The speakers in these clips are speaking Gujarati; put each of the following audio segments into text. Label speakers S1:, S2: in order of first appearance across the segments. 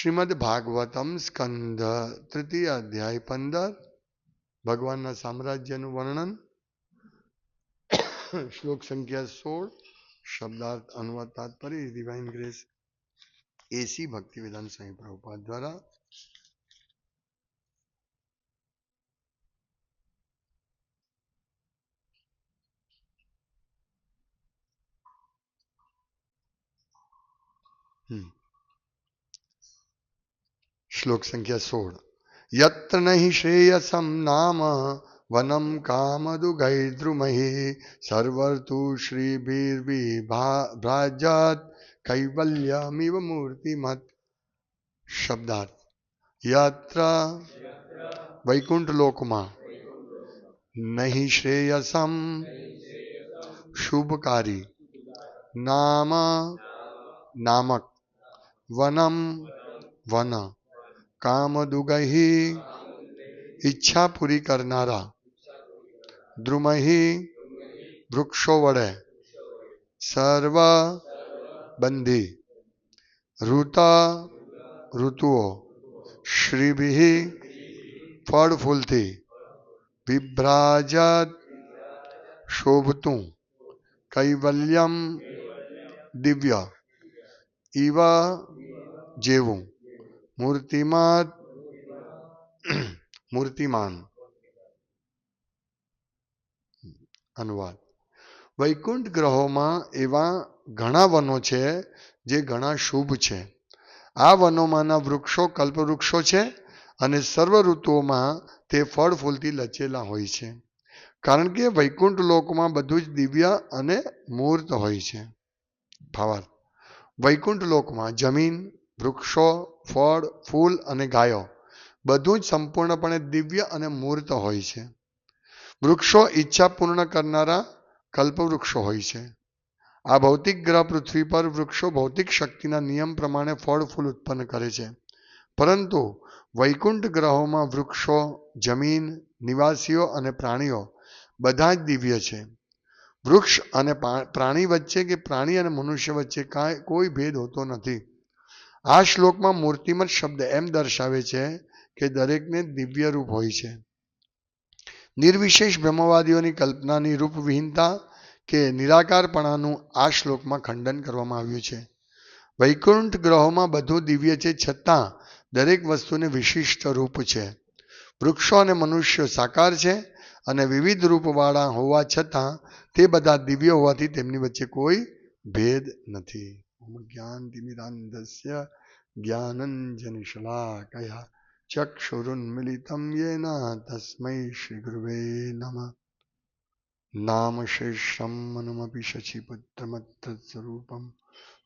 S1: શ્રીમદ ભાગવતમ સ્કંદ તૃતીય અધ્યાય પંદર. ભગવાનના સામ્રાજ્યનું વર્ણન. શ્લોક સંખ્યા સોળ. શબ્દાર્થ અનુવાદ તાત્પર્ય ડિવાઇન ગ્રેસ એસી ભક્તિ વિધાન સ્વામી પ્રભુપાદ દ્વારા. હમ. શ્લોક સંખ્યા સોળ યત્ર નહીં શ્રેયસમ નામ વનમ કામદુગૈદ્રુમહી સર્વર્તુ શ્રીભીર્વિભ્રાજાત કૈવલ્યમિવ મૂર્તિમત શબ્દાર્થ યત્ર વૈકુંઠ લોકમાં નહીં શ્રેયસમ શુભકારી નામ નામક વનમ વન કામદુગહી ઈચ્છા પૂરી કરનારા દ્રુમહી વૃક્ષો વડે સર્વ બંધી ઋતા ઋતુઓ શ્રીભિ ફળ ફૂલથી વિભ્રાજત શોભતું કૈવલ્યમ દિવ્ય ઈવા જેવું મૂર્તિમત મૂર્તિમાન. અનુવાદ. વૈકુંઠ ગ્રહોમાં એવા ઘણા વનો છે જે ઘણા શુભ છે. આ વનોમાંના વૃક્ષો કલ્પવૃક્ષો છે અને સર્વ ઋતુઓમાં તે ફળ ફૂલથી લચેલા હોય છે. કારણ કે વૈકુંઠ લોકમાં બધું જ દિવ્ય અને મૂર્ત હોય છે. ભાવાર્થ. વૈકુંઠ લોકમાં જમીન વૃક્ષો, ફળ, ફૂલ અને ગાયો બધું જ સંપૂર્ણપણે દિવ્ય અને મૂર્ત હોય છે. વૃક્ષો ઈચ્છા પૂર્ણ કરનારા કલ્પવૃક્ષો હોય છે. આ ભૌતિક ગ્રહ પૃથ્વી પર વૃક્ષો ભૌતિક શક્તિના નિયમ પ્રમાણે ફળ, ફૂલ ઉત્પન્ન કરે છે. પરંતુ વૈકુંઠ ગ્રહોમાં વૃક્ષો, જમીન, નિવાસીઓ અને પ્રાણીઓ બધા જ દિવ્ય છે. વૃક્ષ અને પ્રાણી વચ્ચે કે પ્રાણી અને મનુષ્ય વચ્ચે કાંઈ, કોઈ ભેદ હોતો નથી. આ શ્લોકમાં મૂર્તિમત શબ્દ એમ દર્શાવે છે કે દરેકને દિવ્ય રૂપ હોય છે. નિર્વિશેષ બ્રહ્મવાદીઓની કલ્પનાની રૂપવિહીનતા કે નિરાકારપણાનું આ શ્લોકમાં ખંડન કરવામાં આવ્યું છે. વૈકુંઠ ગ્રહોમાં બધું દિવ્ય છે છતાં દરેક વસ્તુને વિશિષ્ટ રૂપ છે. વૃક્ષો અને મનુષ્યો સાકાર છે અને વિવિધ રૂપવાળા હોવા છતાં તે બધા દિવ્ય હોવાથી તેમની વચ્ચે કોઈ ભેદ નથી. જ્ઞાન તિમિરાંધસ્ય જ્ઞાનંજન શલાકયા ચક્ષુરુન્મિલિતમ યેન તસ્મૈ શ્રી ગુરુવે નમઃ નામ શેષમ મનુમપી શચિપુત્રમત્તસ્વરૂપમ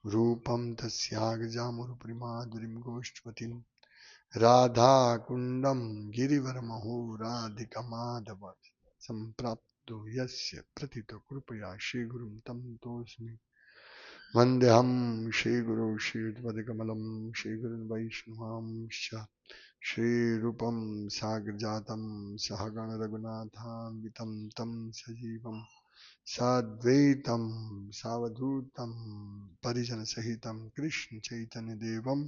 S1: રૂપમ તસ્યાગજામુરુપ્રિમાધુરીમ ગોષ્ઠવતીમ રાધાકુંડમ ગિરિવરમહોરાધિકમાધવ સંપ્રાપ્તો યસ્ય પ્રતિતો કૃપયા શ્રીગુરુમ તમ તોસ્મિ વંદ્યહમ શ્રીગુરુ શ્રીયુતપદકમલમ શ્રીગુરુન વૈષ્ણવાંશ્ચ શ્રીરૂપમ સાગરજાતમ સહગણ રઘુનાથાન્વિતમ તમ સજીવમ સાદ્વૈતમ સાવધૂતમ પરિજન સહિતમ કૃષ્ણ ચૈતન્ય દેવમ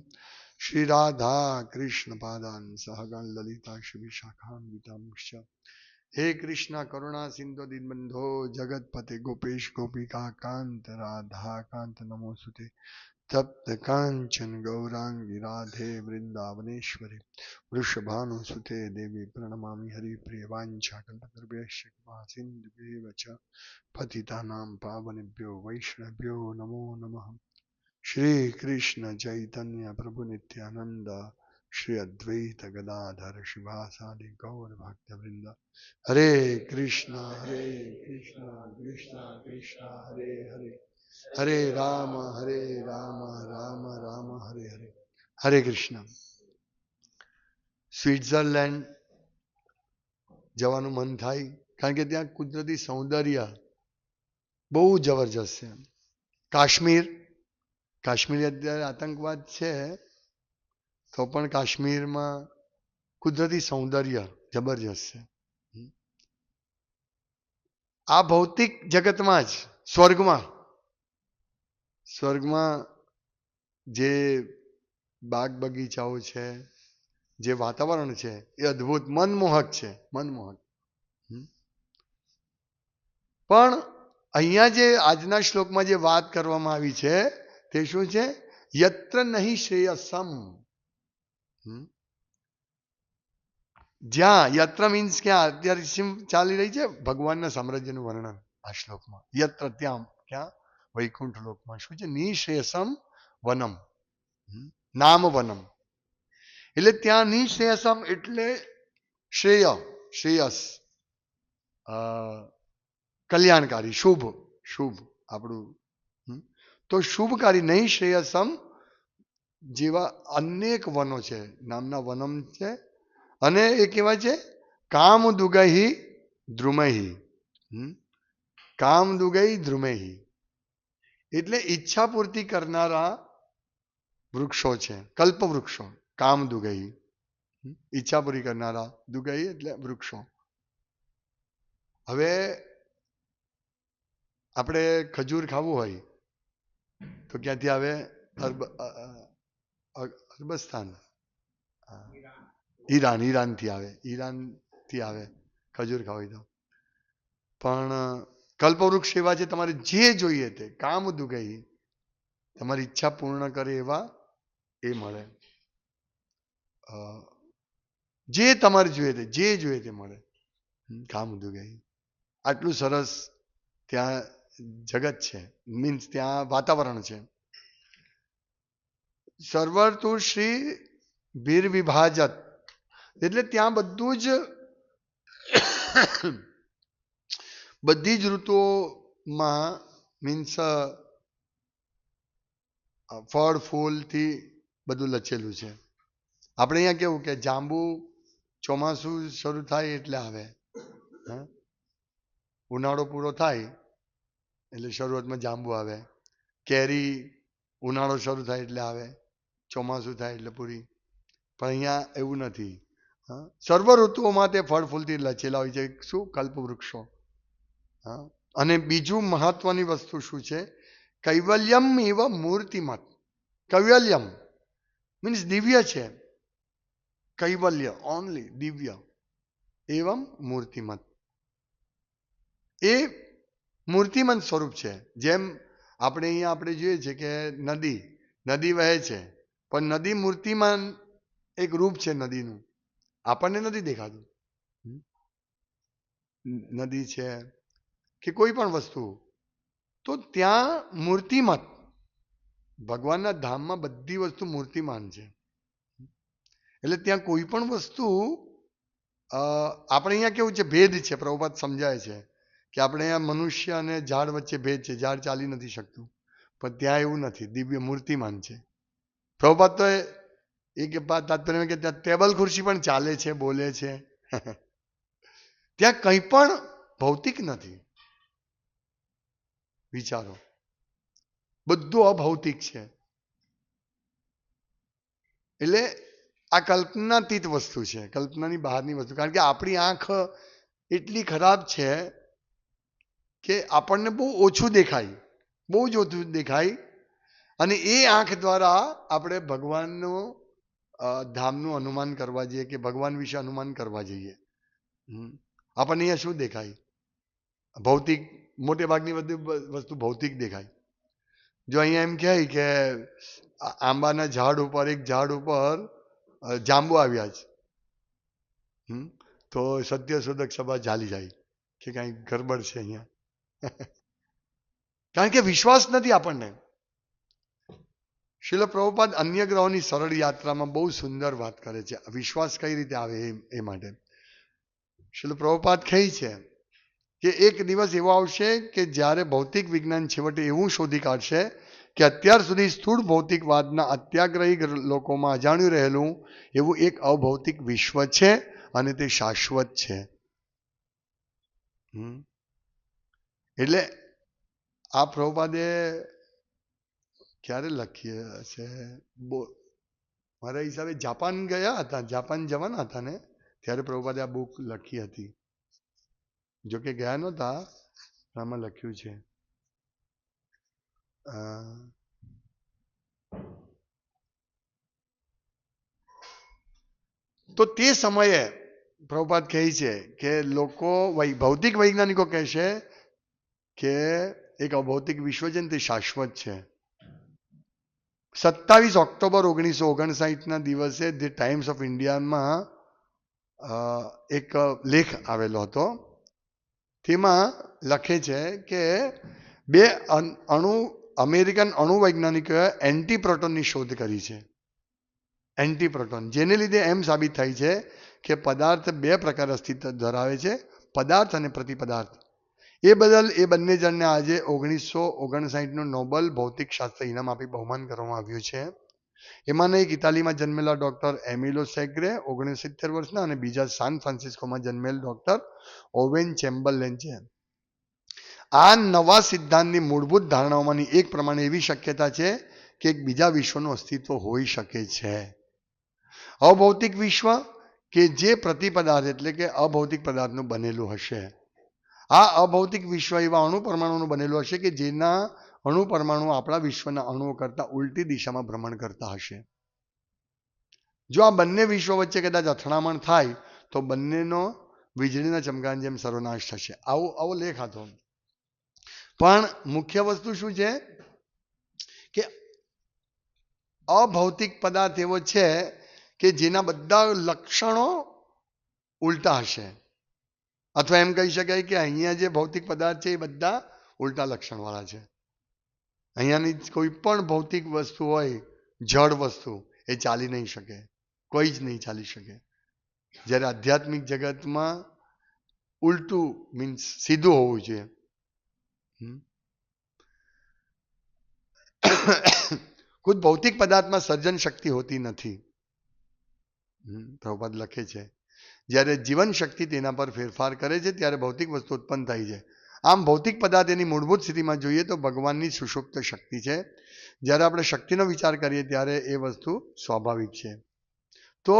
S1: હે કૃષ્ણ, કરુણા, સિંધુ, દીનબંધો જગતપતે ગોપેશ, ગોપિકા, કાંત, રાધા, કાંત, નમો સુતે. તપ્ત કાંચન, ગૌરાંગી, રાધે, વૃંદાવનેશ્વરી. વૃષભાનુ સુતે, દેવી પ્રણમામિ, હરિપ્રિય વાંછાકલ્પતરુભ્યશ્ચ સિંધુભ્ય ચ, પતિતાનામ પાવનેભ્યો વૈષ્ણવ્યો નમો નમઃ. શ્રી કૃષ્ણ ચૈતન્ય પ્રભુ નિત્યાનંદ શ્રી અદ્વૈત ગદાધર શિવાસાદિ ગૌર ભક્તવૃંદ હરે કૃષ્ણ હરે કૃષ્ણ કૃષ્ણ કૃષ્ણ હરે હરે હરે રામ હરે રામ રામ રામ હરે હરે હરે કૃષ્ણ સ્વિટ્ઝરલેન્ડ જવાનું મન થાય કારણ કે ત્યાં કુદરતી સૌંદર્ય બહુ જબરજસ્ત છે. કાશ્મીર કાશ્મીર અત્યારે આતંકવાદ છે. તો પણ કાશ્મીરમાં કુદરતી સૌંદર્ય જબરજસ્ત છે આ ભૌતિક જગતમાં જ, સ્વર્ગમાં સ્વર્ગમાં જે બાગ બગીચાઓ છે, જે વાતાવરણ છે, એ અદ્ભુત, મનમોહક છે, મનમોહક. પણ અહીંયા જે આજના શ્લોકમાં જે વાત કરવામાં આવી છે, તે શું છે યત્ર નહીં શ્રેયસમ. જ્યાં યત્ર મીન્સ ક્યાં? અત્યારે શું ચાલી રહી છે ભગવાનના સામ્રાજ્યનું વર્ણન આ શ્લોકમાં. યત્ર ત્યાં, ક્યાં? વૈકુંઠ લોકમાં. શું છે? નિશેષમ વનમ. નામ વનમ. એટલે ત્યાં નિશેષમ એટલે શ્રેય, શ્રેયસ. કલ્યાણકારી, શુભ શુભ આપણું. તો શુભકારી, નહીં શ્રેયસમ જેવા અનેક વનો છે, નામના વનમ છે, અને એ કેવા છે? કામ દુગહી દ્રુમહી હમ. કામ દુગહી દ્રુમહી એટલે ઈચ્છા પૂર્તિ કરનારા વૃક્ષો છે કલ્પ વૃક્ષો કામ હમ. ઈચ્છા પૂરી કરનારા દુગહી એટલે વૃક્ષો. હવે આપણે ખજૂર ખાવું હોય, તો ક્યાંથી આવે? અરબસ્તાન ઈરાન. ઈરાનથી આવે. ઈરાનથી આવે. ખજૂર ખાવી તો. પણ કલ્પવૃક્ષ એવા છે તમારે જે જોઈએ તે કામ દુગઈ. તમારી ઈચ્છા પૂર્ણ કરે એવા એ મળે. અ, જે તમારે જોઈએ તે જે જોઈએ તે મળે. કામ દુગઈ. આટલું સરસ ત્યાં જગત છે. મીન્સ ત્યાં વાતાવરણ છે. સર્વર શ્રી બીર વિભાજત એટલે ત્યાં બધું જ બધી જ ઋતુઓમાં મીન્સ ફળ, ફૂલથી બધું લચેલું છે. આપણે અહીંયા કેવું કે જાંબુ ચોમાસું શરૂ થાય એટલે આવે? ઉનાળો પૂરો થાય એટલે શરૂઆતમાં જાંબુ આવે. કેરી ઉનાળો શરૂ થાય એટલે આવે. ચોમાસું થાય એટલે પૂરી. પણ અહીંયા એવું નથી. સર્વ ઋતુઓમાં તે ફળ ફૂલથી લચેલા હોય છે શું કલ્પવૃક્ષો? હા? અને બીજું મહત્વની વસ્તુ શું છે? કૈવલ્યમ એવ મૂર્તિમત. કૈવલ્યમ મીન્સ દિવ્ય છે. કૈવલ્ય ઓનલી દિવ્ય. એવમ મૂર્તિમત. એ મૂર્તિમંત સ્વરૂપ છે. જેમ આપણે અહીંયા આપણે જોઈએ છે કે નદી નદી વહે છે. પણ નદી મૂર્તિમાન એક રૂપ છે નદીનું. આપણને નથી દેખાતું. નદી છે કે કોઈ પણ વસ્તુ. તો ત્યાં મૂર્તિમત. ભગવાનના ધામમાં બધી વસ્તુ મૂર્તિમાન છે. એટલે ત્યાં કોઈ પણ વસ્તુ આપણે અહીંયા કેવું છે, ભેદ છે પ્રભુપાત સમજાય છે કે આપણે અહીંયા મનુષ્ય અને ઝાડ વચ્ચે ભેદ છે, ઝાડ ચાલી નથી શકતું. પણ ત્યાં એવું નથી, દિવ્ય મૂર્તિમાન છે. તો એ- એ કે તાત્પર્ય કે ત્યાં ટેબલ ખુરશી પણ ચાલે છે, બોલે છે. ત્યાં કંઈ પણ ભૌતિક નથી. વિચારો. બધું અભૌતિક છે. એટલે આ કલ્પનાતીત વસ્તુ છે, કલ્પનાની બહારની વસ્તુ. કારણ કે આપણી આંખ એટલી ખરાબ છે કે આપણને બહુ ઓછું દેખાય. બહુ જ ઓછું દેખાય અને એ આંખ દ્વારા આપણે ભગવાનનું ધામનું અનુમાન કરવા જઈએ કે ભગવાન વિશે અનુમાન કરવા જઈએ. આપણને અહીંયા શું દેખાય? ભૌતિક, મોટે ભાગની બધી વસ્તુ ભૌતિક દેખાય. જો અહીંયા એમ કહે કે આંબાના ઝાડ ઉપર, એક ઝાડ ઉપર જાંબુ આવ્યા છે? તો સત્યશોધક સભા ચાલી જાય કે કાંઈ ગરબડ છે અહીંયા. કારણ કે વિશ્વાસ નથી આપણને. શિલ પ્રભુપાદ અન્ય ગ્રહોની સરળ યાત્રામાં બહુ સુંદર વાત કરે છે. વિશ્વાસ કઈ રીતે આવે એ માટે? શિલ પ્રભુપાદ કહે છે કે એક દિવસ એવો આવશે કે જ્યારે ભૌતિક વિજ્ઞાન છેવટે એવું શોધી કાઢશે કે અત્યાર સુધી સ્થૂળ ભૌતિકવાદના અત્યાગ્રહી લોકોમાં અજાણ્યું રહેલું એવું એક અભૌતિક વિશ્વ છે અને તે શાશ્વત છે. એટલે આ પ્રભુપાદે ક્યારે લખીએ? હશે? બો, મારા હિસાબે જાપાન ગયા હતા, જાપાન જવાના હતા ને, ત્યારે પ્રભુપાદે આ બુક લખી હતી. જોકે ગયા નહોતા આમાં લખ્યું છે. તો તે સમયે પ્રભુપાદ કહે છે કે લોકો ભૌતિક વૈજ્ઞાનિકો કહે છે કે એક અભૌતિક વિશ્વ છે ને તે શાશ્વત છે. સત્તાવીસ ઓક્ટોબર ઓગણીસો ઓગણસાઠના દિવસે ધી ટાઈમ્સ ઓફ ઇન્ડિયામાં એક લેખ આવેલો હતો. તેમાં લખે છે કે બે અણ- અમેરિકન અણુવૈજ્ઞાનિકોએ એન્ટી પ્રોટોનની શોધ કરી છે. એન્ટી પ્રોટોન જેને લીધે એમ સાબિત થાય છે કે પદાર્થ બે પ્રકાર અસ્તિત્વ ધરાવે છે, પદાર્થ અને પ્રતિપદાર્થ. એ બદલ એ બંને જણને આજે ઓગણીસો ઓગણસાઠનું નોબલ ભૌતિક શાસ્ત્ર ઇનામ આપી બહુમાન કરવામાં આવ્યું છે. એમાંના એક ઇટાલીમાં જન્મેલા ડોક્ટર એમિલો સેગ્રે ઓગણસિત્તેર વર્ષના અને બીજા સાન ફ્રાન્સિસ્કોમાં જન્મેલ ડોક્ટર ઓવેન ચેમ્બરલેન છે આ નવા સિદ્ધાંતની મૂળભૂત ધારણાઓમાંની એક પ્રમાણે એવી શક્યતા છે કે એક બીજા વિશ્વનું અસ્તિત્વ હોઈ શકે છે. અભૌતિક વિશ્વ કે જે પ્રતિપદાર્થ એટલે કે અભૌતિક પદાર્થનું બનેલું હશે. આ અભૌતિક વિશ્વ એવા અણુ પરમાણુનું બનેલું હશે કે જેના અણુ પરમાણુ આપણા વિશ્વના અણુઓ કરતાં ઉલટી દિશામાં ભ્રમણ કરતા હશે. જો આ બંને વિશ્વ વચ્ચે કદાચ અથડામણ થાય, તો બંનેનો વીજળીના ચમકાની જેમ સર્વનાશ થશે. આવો આવો લેખ હતો પણ મુખ્ય વસ્તુ શું છે? કે અભૌતિક પદાર્થ એવો છે કે જેના બધા લક્ષણો ઉલટા હશે. અથવા એમ કહી શકાય કે અહીંયા જે ભૌતિક પદાર્થ છે એ બધા ઉલટા લક્ષણવાળા છે. અહીંયાની કોઈ પણ ભૌતિક વસ્તુ હોય, જળ વસ્તુ, એ ચાલી નહીં શકે. કોઈ જ નહીં ચાલી શકે. જ્યારે આધ્યાત્મિક જગતમાં ઉલટું મીન્સ સીધું હોવું જોઈએ. ખુદ ભૌતિક પદાર્થમાં સર્જન શક્તિ હોતી નથી. પ્રભુપાદ લખે છે જ્યારે જીવન શક્તિ તેના પર ફેરફાર કરે છે, ત્યારે ભૌતિક વસ્તુ ઉત્પન્ન થાય છે. આમ ભૌતિક પદાર્થ એની મૂળભૂત સ્થિતિમાં જોઈએ તો ભગવાનની સુષુપ્ત શક્તિ છે. જ્યારે આપણે શક્તિનો વિચાર કરીએ ત્યારે એ વસ્તુ સ્વાભાવિક છે. તો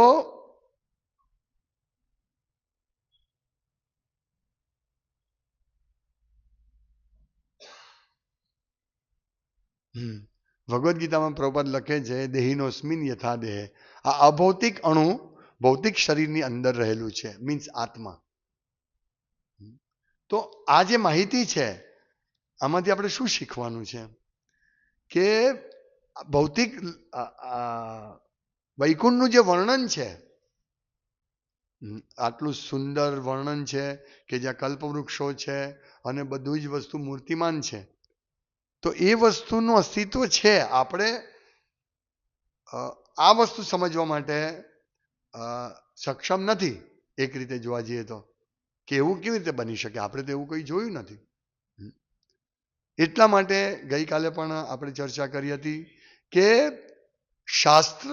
S1: ભગવદ્ ગીતામાં પ્રભુપાદ લખે છે દેહિનોસ્મિન યથા દેહ આ અભૌતિક અણુ ભૌતિક શરીરની અંદર રહેલું છે મીન્સ આત્મા. તો આ જે માહિતી છે, આમાંથી આપણે શું શીખવાનું છે? કે ભૌતિક વૈકુંઠનું જે વર્ણન છે આટલું સુંદર વર્ણન છે કે જ્યાં કલ્પવૃક્ષો છે અને બધું જ વસ્તુ મૂર્તિમાન છે, તો એ વસ્તુનું અસ્તિત્વ છે આપણે આ વસ્તુ સમજવા માટે સક્ષમ નથી એક રીતે જોવા જઈએ તો. કે એવું કેવી રીતે બની શકે? આપણે તો એવું કંઈ જોયું નથી. એટલા માટે ગઈકાલે પણ આપણે ચર્ચા કરી હતી કે શાસ્ત્ર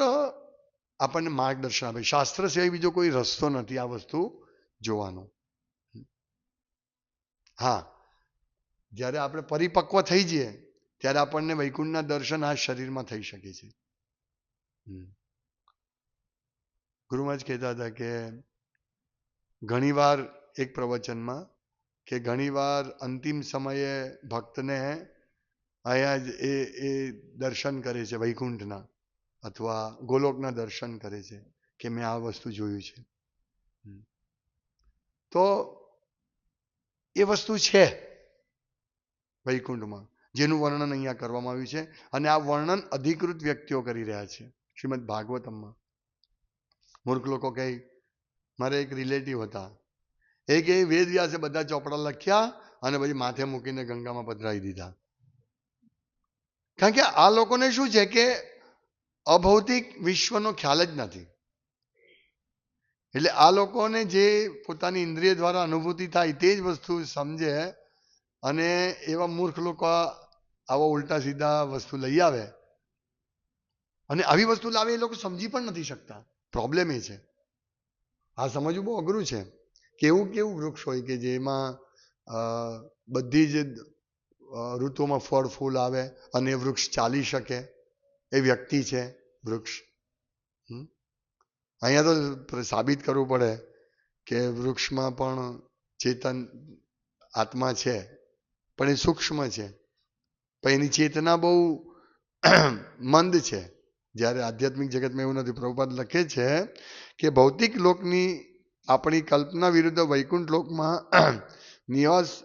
S1: આપણને માર્ગદર્શન આપે. શાસ્ત્ર સિવાય બીજો કોઈ રસ્તો નથી આ વસ્તુ જોવાનો. હા. જ્યારે આપણે પરિપક્વ થઈ જઈએ, ત્યારે આપણને વૈકુંઠના દર્શન આ શરીરમાં થઈ શકે છે. ગુરુમાં જ કહેતા હતા કે ઘણીવાર એક પ્રવચનમાં કે ઘણીવાર અંતિમ સમયે ભક્તને અહીંયા જ એ એ દર્શન કરે છે, વૈકુંઠના અથવા ગોલોકના દર્શન કરે છે કે મેં આ વસ્તુ જોયું છે. તો એ વસ્તુ છે વૈકુંઠમાં, જેનું વર્ણન અહીંયા કરવામાં આવ્યું છે અને આ વર્ણન અધિકૃત વ્યક્તિઓ કરી રહ્યા છે. શ્રીમદ ભાગવતમમાં. મૂર્ખ લોકો કહે, મારે એક રિલેટિવ હતા. એ કે વેદ વ્યાસે બધા ચોપડા લખ્યા અને પછી માથે મૂકીને ગંગામાં પધરાવી દીધા. કારણ કે આ લોકોને શું છે કે અભૌતિક વિશ્વનો ખ્યાલ જ નથી. એટલે આ લોકોને જે પોતાની ઇન્દ્રિય દ્વારા અનુભૂતિ થાય તે જ વસ્તુ સમજે અને એવા મૂર્ખ લોકો આવા ઉલટા સીધા વસ્તુ લઈ આવે. અને આવી વસ્તુ લાવે એ લોકો સમજી પણ નથી શકતા. પ્રોબ્લેમ એ છે. આ સમજવું બહુ અઘરું છે. કેવું કેવું વૃક્ષ હોય કે જેમાં બધી જ ઋતુમાં ફળ, ફૂલ આવે અને એ વૃક્ષ ચાલી શકે એ વ્યક્તિ છે વૃક્ષ? અહીંયા તો સાબિત કરવું પડે કે વૃક્ષમાં પણ ચેતન આત્મા છે, પણ એ સૂક્ષ્મ છે. પણ એની ચેતના બહુ મંદ છે. જ્યારે આધ્યાત્મિક જગતમાં એવું નથી, પ્રભુપાદ લખે છે કે ભૌતિક લોકની આપણી કલ્પના વિરુદ્ધ વૈકુંઠ લોકમાં નિવાસ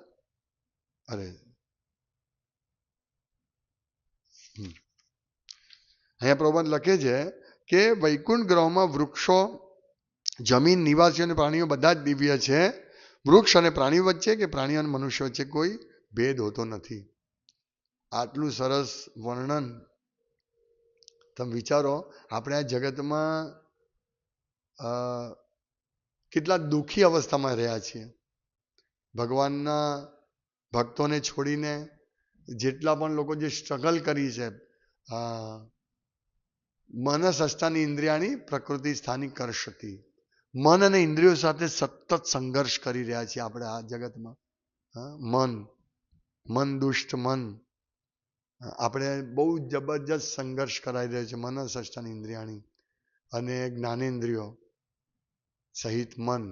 S1: અરે. અહીંયા પ્રભુપાદ લખે છે કે વૈકુંઠ ગ્રહમાં વૃક્ષો, જમીન, નિવાસીઓ અને પ્રાણીઓ બધા જ દિવ્ય છે. વૃક્ષ અને પ્રાણીઓ વચ્ચે કે પ્રાણીઓ અને મનુષ્ય વચ્ચે કોઈ ભેદ હોતો નથી. આટલું સરસ વર્ણન તમે વિચારો આપણે આ જગતમાં કેટલા દુઃખી અવસ્થામાં રહ્યા છીએ. ભગવાનના ભક્તોને છોડીને જેટલા પણ લોકો જે સ્ટ્રગલ કરી છે અ, મનસ અષ્ટાની ઇન્દ્રિયાની પ્રકૃતિ સ્થાનિક કરશતી મન અને ઇન્દ્રિયો સાથે સતત સંઘર્ષ કરી રહ્યા છીએ આપણે આ જગતમાં. મન. મન દુષ્ટ મન. આપણે બહુ જબરજસ્ત સંઘર્ષ કરાઈ રહ્યો છે મન અષ્ટાની ઇન્દ્રિયાણી અને જ્ઞાનેન્દ્રિયો સહિત મન.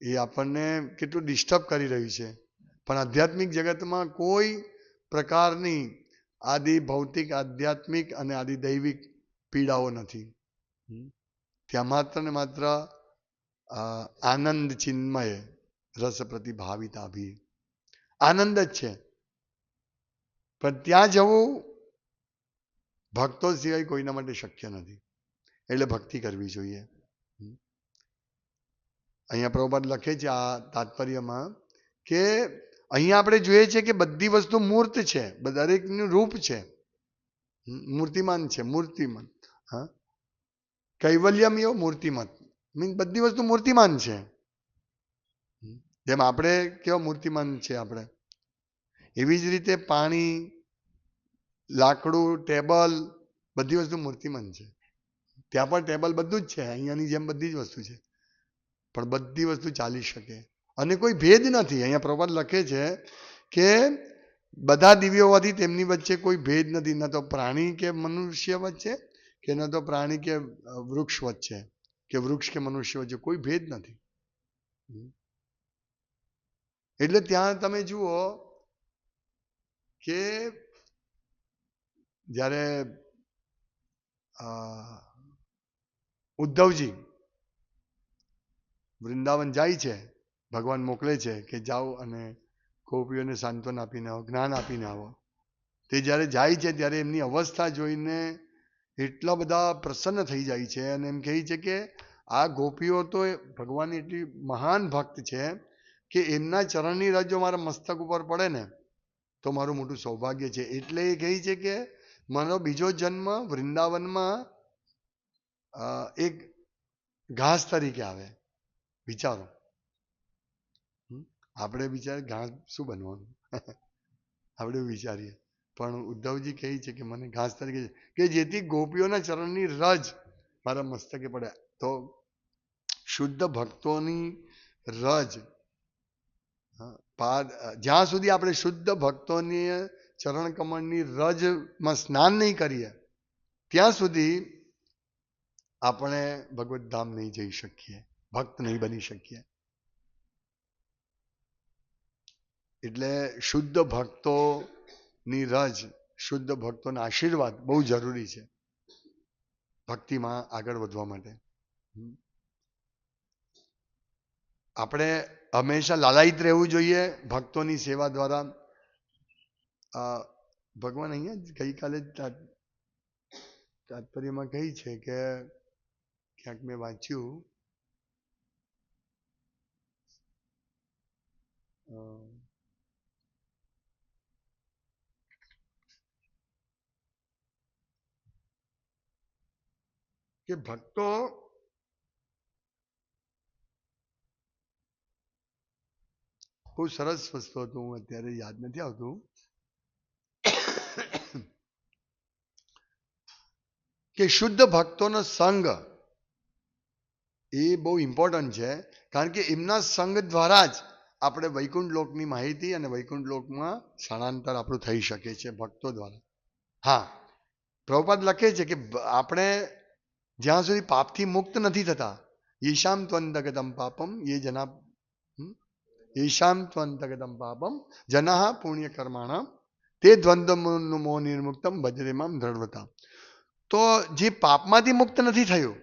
S1: એ આપણને કેટલું ડિસ્ટર્બ કરી રહ્યું છે. પણ આધ્યાત્મિક જગતમાં કોઈ પ્રકારની આદિ ભૌતિક આધ્યાત્મિક અને આદિ દૈવિક પીડાઓ નથી. ત્યાં માત્ર ને માત્ર આનંદ ચિન્મય રસ પ્રતિભાવિતાભી આનંદ જ છે. પણ ત્યાં જવું ભક્તો સિવાય કોઈના માટે શક્ય નથી. એટલે ભક્તિ કરવી જોઈએ. અહીંયા પ્રભુપાદ લખે છે આ તાત્પર્યમાં કે અહીંયા આપણે જોઈએ છે કે બધી વસ્તુ મૂર્ત છે. દરેકનું રૂપ છે. મૂર્તિમાન છે. મૂર્તિમાન. હા. કૈવલ્યમ એવો મૂર્તિમત. મીન બધી વસ્તુ મૂર્તિમાન છે. જેમ આપણે કેવા મૂર્તિમાન છે આપણે. એવી જ રીતે પાણી લાકડું, ટેબલ, બધી વસ્તુ મૂર્તિમંદ છે. ત્યાં પણ ટેબલ બધું જ છે, અહીંયાની જેમ બધી જ વસ્તુ છે. પણ બધી વસ્તુ ચાલી શકે. અને કોઈ ભેદ નથી. અહીંયા પ્રોપર લખે છે કે બધા દિવ્યો હોવાથી તેમની વચ્ચે કોઈ ભેદ નથી. ન તો પ્રાણી કે મનુષ્ય વચ્ચે કે ન તો પ્રાણી કે વૃક્ષ વચ્ચે કે વૃક્ષ કે મનુષ્ય વચ્ચે કોઈ ભેદ નથી. એટલે ત્યાં તમે જુઓ કે જ્યારે ઉદ્ધવજી વૃંદાવન જાય છે, ભગવાન મોકલે છે કે જાઓ અને ગોપીઓને સાંત્વન આપીને આવો, જ્ઞાન આપીને આવો. તે જ્યારે જાય છે ત્યારે એમની અવસ્થા જોઈને એટલા બધા પ્રસન્ન થઈ જાય છે અને એમ કહે છે કે આ ગોપીઓ તો ભગવાન એટલી મહાન ભક્ત છે કે એમના ચરણની રજો મારા મસ્તક ઉપર પડે ને, તો મારું મોટું સૌભાગ્ય છે. એટલે એ કહે છે કે મારો બીજો જન્મ વૃંદાવનમાં એક ઘાસ તરીકે આવે. વિચારો. આપણે વિચાર ઘાસ શું બનવાનું? આપણે વિચારીએ. પણ ઉદ્ધવજી કહે છે કે મને ઘાસ તરીકે કે જેથી ગોપીઓના ચરણની રજ મારા મસ્તકે પડે. તો શુદ્ધ ભક્તોની રજ પાદ, જ્યાં સુધી આપણે શુદ્ધ ભક્તોની ચરણ કમળની રજમાં સ્નાન નહીં કરીએ, ત્યાં સુધી આપણે ભગવત ધામ નહીં જઈ શકીએ, ભક્ત નહીં બની શકીએ. એટલે શુદ્ધ ભક્તોની રજ, શુદ્ધ ભક્તોના આશીર્વાદ બહુ જરૂરી છે ભક્તિમાં આગળ વધવા માટે. આપણે હંમેશા લાલાયિત રહેવું જોઈએ ભક્તોની સેવા દ્વારા. ભગવાન અહીંયા જ ગઈકાલે જ તા- તાત્પર્યમાં કહી છે કે ક્યાંક મેં વાંચ્યું અ, કે ભક્તો બહુ સરસ વસ્તુ હતું હું અત્યારે યાદ નથી આવતું. કે શુદ્ધ ભક્તોનો સંગ એ બહુ ઇમ્પોર્ટન્ટ છે. કારણ કે એમના સંગ દ્વારા જ આપણે વૈકુંઠ લોકની માહિતી અને વૈકુંઠ લોકમાં સ્થળાંતર આપણું થઈ શકે છે ભક્તો દ્વારા. હા, પ્રભુપાદ લખે છે કે આપણે જ્યાં સુધી પાપથી મુક્ત નથી થતા, ઈશામ ત્વંતગતમ પાપમ એ જના? ઈશામ ત્વંતગતમ પાપમ, જના પુણ્ય કર્માણામ તે દ્વંદ્વ મો નિર્મુક્તમ ભજરેમામ દ્રઢવતા તો જે પાપમાંથી મુક્ત નથી થયું,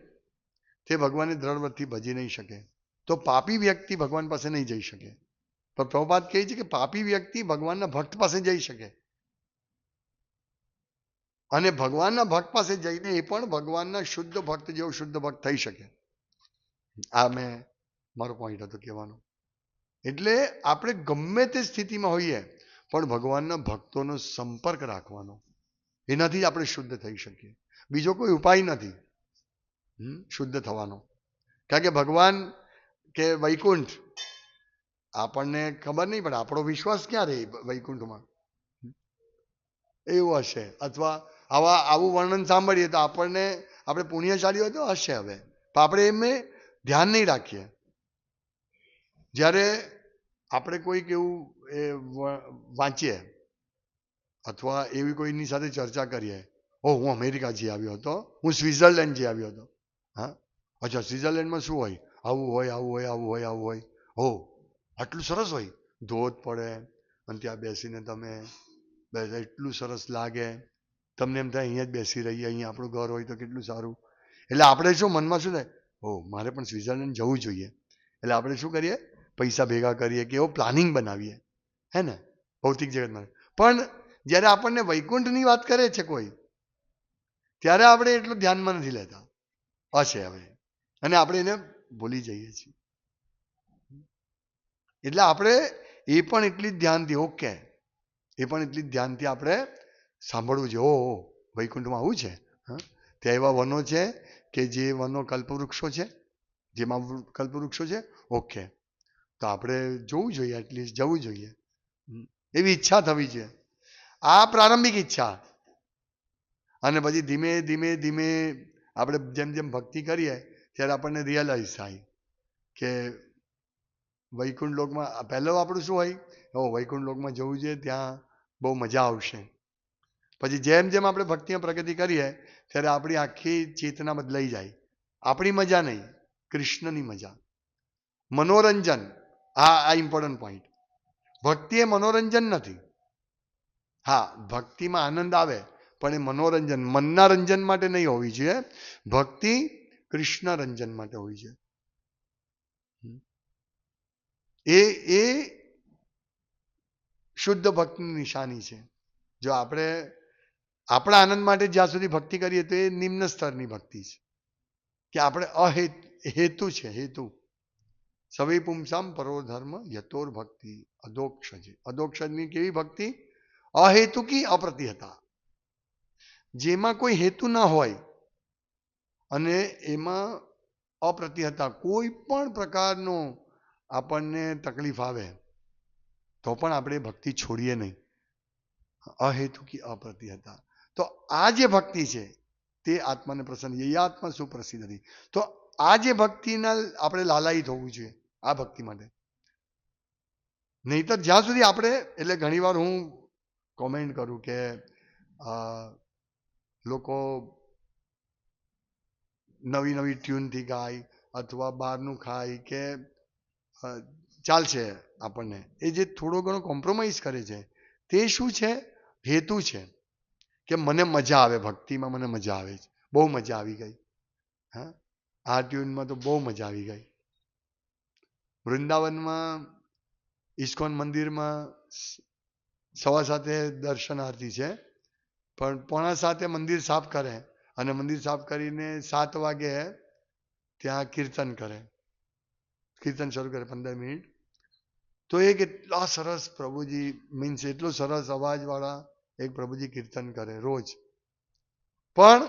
S1: તે ભગવાનને દ્રઢવૃત્તિ ભજી નહીં શકે. તો પાપી વ્યક્તિ ભગવાન પાસે નહીં જઈ શકે. પણ પ્રભુપાદ કહે છે કે પાપી વ્યક્તિ ભગવાનના ભક્ત પાસે જઈ શકે. અને ભગવાનના ભક્ત પાસે જઈને એ પણ ભગવાનના શુદ્ધ ભક્ત જેવો શુદ્ધ ભક્ત થઈ શકે. આ મેં મારો પોઈન્ટ હતો કહેવાનો. એટલે આપણે ગમે તે સ્થિતિમાં હોઈએ, પણ ભગવાનના ભક્તોનો સંપર્ક રાખવાનો. એનાથી આપણે શુદ્ધ થઈ શકીએ. બીજો કોઈ ઉપાય નથી. શુદ્ધ થવાનો. કારણ કે ભગવાન કે વૈકુંઠ, આપણને ખબર નહીં, પણ આપણો વિશ્વાસ ક્યાં રહે વૈકુંઠમાં? એવું હશે. અથવા આવા, આવું વર્ણન સાંભળીએ તો આપણને, આપણે પુણ્યશાળી હોય તો હશે હવે. પણ આપણે એમને ધ્યાન નહીં રાખીએ. જ્યારે આપણે કોઈક એવું એ વાંચીએ, અથવા એવી કોઈની સાથે ચર્ચા કરીએ ઓ, હું અમેરિકા જઈ આવ્યો હતો. હું સ્વિટ્ઝરલેન્ડ જઈ આવ્યો હતો. હા? અચ્છા, સ્વિટ્ઝરલેન્ડમાં શું હોય? આવું હોય આવું હોય આવું હોય આવું હોય. હો આટલું સરસ હોય? ધોધ પડે, અને ત્યાં બેસીને તમે એટલું સરસ લાગે. તમને એમ થાય અહીંયા જ બેસી રહીએ, અહીંયા આપણું ઘર હોય તો કેટલું સારું. એટલે આપણે શું મનમાં શું થાય? ઓ, મારે પણ સ્વિટ્ઝરલેન્ડ જવું જોઈએ. એટલે આપણે શું કરીએ? પૈસા ભેગા કરીએ કે એવો પ્લાનિંગ બનાવીએ. હે ને? ભૌતિક જગતમાં. પણ જ્યારે આપણને વૈકુંઠની વાત કરે છે કોઈ ત્યારે આપણે એટલું ધ્યાનમાં નથી લેતા. હશે હવે. અને આપણે એને ભૂલી જઈએ છીએ. એટલે આપણે એ પણ એટલી જ ધ્યાનથી, ઓકે, એ પણ એટલી જ ધ્યાનથી આપણે સાંભળવું છે ઓ વૈકુંઠમાં આવું છે? ત્યાં એવા વનો છે કે જે વનો કલ્પવૃક્ષો છે? જેમાં કલ્પવૃક્ષો છે? ઓકે. તો આપણે જોવું જોઈએ એટલીસ્ટ જવું જોઈએ. એવી ઈચ્છા થવી છે આ પ્રારંભિક ઈચ્છા. અને પછી ધીમે ધીમે ધીમે આપણે જેમ જેમ ભક્તિ કરીએ ત્યારે આપણને રિયલાઇઝ થાય કે વૈકુંઠ લોકમાં પહેલો આપણું શું હોય? ઓ વૈકુંઠ લોકમાં જવું છે, ત્યાં બહુ મજા આવશે. પછી જેમ જેમ આપણે ભક્તિમાં પ્રગતિ કરીએ ત્યારે આપણી આખી ચેતના બદલાઈ જાય. આપણી મજા નહીં, કૃષ્ણની મજા. મનોરંજન, આ આ ઇમ્પોર્ટન્ટ પોઈન્ટ ભક્તિ એ મનોરંજન નથી. હા, ભક્તિમાં આનંદ આવે પણ એ મનોરંજન મનના રંજન માટે નહીં હોવી જોઈએ. ભક્તિ કૃષ્ણ રંજન માટે હોવી છે એ એ શુદ્ધ ભક્તિની નિશાની છે. જો આપણે આપણા આનંદ માટે જ્યાં સુધી ભક્તિ કરીએ તો એ નિમ્ન સ્તરની ભક્તિ છે. કે આપણે અહેત, હેતુ છે, હેતુ. સવે પુંસામ પરો ધર્મ યતોર ભક્તિ અધોક્ષ છે અધોક્ષની કેવી ભક્તિ? અહેતુકી અપ્રતિહતા. જેમાં કોઈ હેતુ ના હોય અને એમાં અપ્રતિહતા કોઈ પણ પ્રકારનો આપણને તકલીફ આવે, તો પણ આપણે ભક્તિ છોડીએ નહીં. અહેતુકી અપ્રતિહતા. તો આ જે ભક્તિ છે, તે આત્માને પ્રસન્ન એ આત્મા સુપ્રસિદ્ધ હતી. તો આ જે ભક્તિના આપણે લાલાયિત હોવું જોઈએ, આ ભક્તિ માટે. નહીતર જ્યાં સુધી આપણે, એટલે ઘણીવાર હું કોમેન્ટ કરું કે લોકો નવી નવી ટ્યુનથી ગાય અથવા બહારનું ખાય કે ચાલશે આપણને. એ જે થોડો ઘણો કોમ્પ્રોમાઇઝ કરે છે, તે શું છે? હેતુ છે કે મને મજા આવે, ભક્તિમાં મને મજા આવે છે. બહુ મજા આવી ગઈ. હા? આ ટ્યુનમાં તો બહુ મજા આવી ગઈ. વૃંદાવનમાં, ઇસ્કોન મંદિરમાં સવા સાથે દર્શન આરતી છે. પણ પોણા સાતે મંદિર સાફ કરે અને મંદિર સાફ કરીને સાત વાગે ત્યાં કીર્તન કરે. કીર્તન શરૂ કરે પંદર મિનિટ. તો એ કેટલા સરસ પ્રભુજી મીન્સ એટલો સરસ અવાજવાળા એક પ્રભુજી કીર્તન કરે રોજ. પણ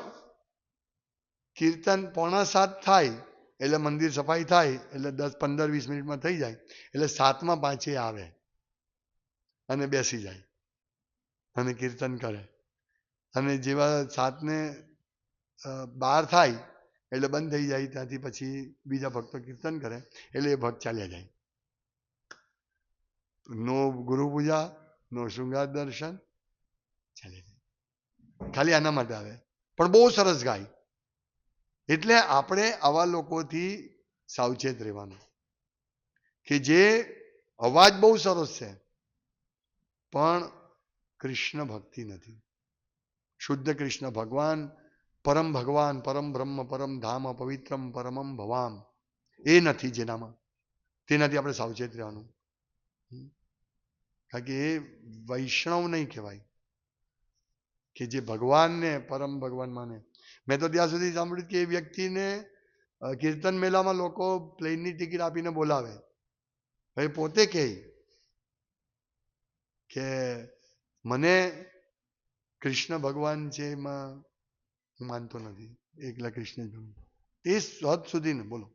S1: કીર્તન પોણા સાત થાય એટલે મંદિર સફાઈ થાય એટલે દસ પંદર વીસ મિનિટમાં થઈ જાય એટલે સાતમાં પાછી આવે અને બેસી જાય અને કીર્તન કરે. અને જેવા સાતને બહાર થાય, એટલે બંધ થઈ જાય, ત્યાંથી પછી બીજા ભક્તો કીર્તન કરે, એટલે એ ભક્ત ચાલ્યા જાય. નો ગુરુ પૂજા, નો શૃંગાર દર્શન, ચાલ્યા જાય. ખાલી આના માટે આવે. પણ બહુ સરસ ગાય. એટલે આપણે આવા લોકોથી સાવચેત રહેવાનું. કે જે અવાજ બહુ સરસ છે, પણ કૃષ્ણ ભક્તિ નથી. શુદ્ધ કૃષ્ણ ભગવાન પરમ ભગવાન પરમ બ્રહ્મ પરમ ધામ પવિત્રમ પરમમ ભવામ એ નથી જેનામાં. તેનાથી આપણે સાવચેત રહેવાનું. કારણ કે એ વૈષ્ણવ નહીં કહેવાય. કે જે ભગવાનને, પરમ ભગવાન માને. મેં તો ત્યાં સુધી સાંભળ્યું કે એ વ્યક્તિને કીર્તન મેળામાં લોકો પ્લેનની ટિકિટ આપીને બોલાવે. હવે પોતે કહે કે, મને કૃષ્ણ ભગવાન છે એમાં હું માનતો નથી, એકલા કૃષ્ણ જ એ હદ સુધી ને, બોલો.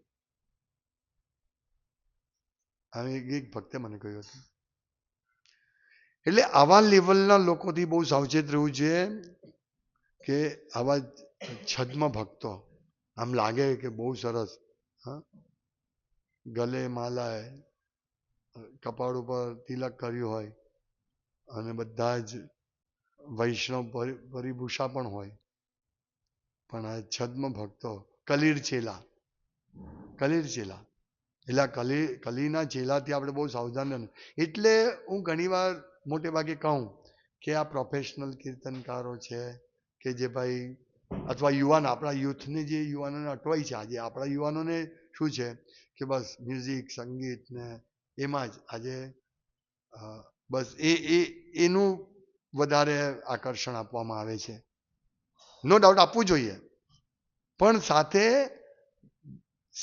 S1: હવે એક એક ભક્તે મને કહ્યું હતું. એટલે આવા લેવલના લોકોથી બહુ સાવચેત રહેવું છે કે આવા છદ્મ ભક્તો, આમ લાગે કે બહુ સરસ, હા. ગલે માલાએ, કપાળ ઉપર તિલક કર્યું હોય અને બધા જ વૈષ્ણવ પરી- પરિભૂષા પણ હોય. પણ આ છદ્મ ભક્તો, કલીર ચેલા કલીર ચેલા. એટલે કલી, કલીના ચેલાથી આપણે બહુ સાવધાન રહેવું એટલે હું ઘણીવાર મોટે ભાગે કહું કે આ પ્રોફેશનલ કીર્તનકારો છે કે જે ભાઈ, અથવા યુવાન, આપણા યુથને જે યુવાનોને અટવાય છે, આજે આપણા યુવાનોને શું છે કે બસ મ્યુઝિક સંગીત ને એમાં જ આજે બસ એ એ, એનું વધારે આકર્ષણ આપવામાં આવે છે. નો ડાઉટ આપવું જોઈએ. પણ સાથે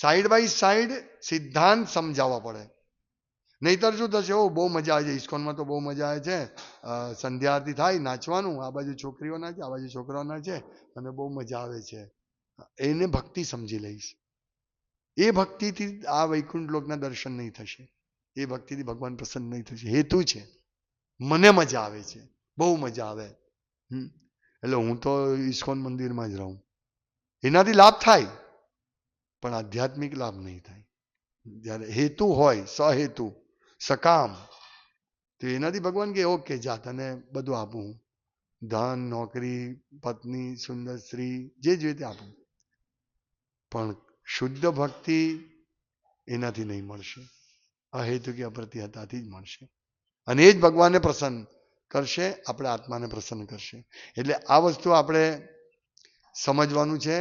S1: સાઈડ બાય સાઈડ સિદ્ધાંત સમજાવવા પડે. નહીતર શું થશે? ઓ બહુ મજા આવે છે ઇસ્કોનમાં તો બહુ મજા આવે છે. સંધ્યા થાય, નાચવાનું. આ બાજુ છોકરીઓના છે આ બાજુ છોકરાઓના છે અને બહુ મજા આવે છે. એને ભક્તિ સમજી લઈશ. એ ભક્તિથી આ વૈકુંઠ લોકના દર્શન નહીં થશે. એ ભક્તિથી ભગવાન પ્રસન્ન નહીં થશે. હેતુ છે. મને મજા આવે છે. બહુ મજા આવે. એટલે હું તો ઇસ્કોન મંદિરમાં જ રહું. એનાથી લાભ થાય, પણ આધ્યાત્મિક લાભ નહીં થાય. જ્યારે હેતુ હોય, સહેતુ, સકામ, તો એનાથી ભગવાન કે ઓકે, જા, તને બધું આપું ધન, નોકરી, પત્ની, સુંદર સ્ત્રી, જે જોઈએ તે આપું. પણ શુદ્ધ ભક્તિ એનાથી નહીં મળશે. અહેતુકી અપ્રતિહતાથી જ મળશે. અને એ જ ભગવાનને પ્રસન્ન કરશે, આપણે આત્માને પ્રસન્ન કરશે. એટલે આ વસ્તુ આપણે સમજવાનું છે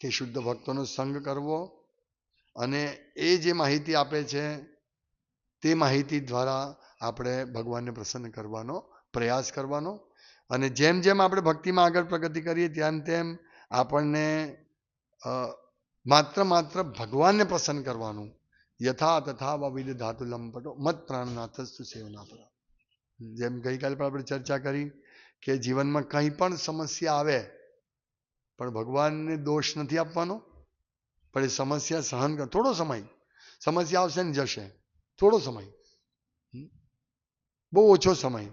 S1: કે શુદ્ધ ભક્તોનો સંગ કરવો અને એ જે માહિતી આપે છે, તે માહિતી દ્વારા આપણે ભગવાનને પ્રસન્ન કરવાનો પ્રયાસ કરવાનો અને જેમ જેમ આપણે ભક્તિમાં આગળ પ્રગતિ કરીએ, તેમ તેમ આપણને માત્ર માત્ર ભગવાનને પ્રસન્ન કરવાનું. યથા તથા વિધ ધાતુ લંપટો મત પ્રાણનાથસ્તુ સેવના પર જેમ ગઈકાલે પણ આપણે ચર્ચા કરી કે જીવનમાં કંઈ પણ સમસ્યા આવે, પણ ભગવાનને દોષ નથી આપવાનો, પણ એ સમસ્યા સહન કર, થોડો સમય, સમસ્યા આવશે ને જશે, થોડો સમય બહુ ઓછો સમય.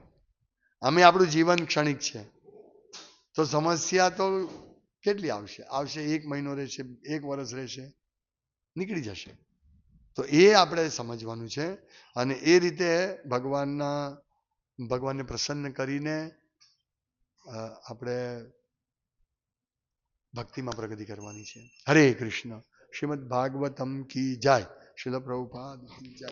S1: અમે આપણું જીવન ક્ષણિક છે. તો સમસ્યા તો કેટલી આવશે? આવશે એક મહિનો રહેશે, એક વર્ષ રહેશે, નીકળી જશે. તો એ આપણે સમજવાનું છે અને એ રીતે ભગવાનના ભગવાનને પ્રસન્ન કરીને આપણે ભક્તિમાં પ્રગતિ કરવાની છે. હરે કૃષ્ણ. શ્રીમદ ભાગવતમ કી જાય. શિલ પ્રભુપાદ જય.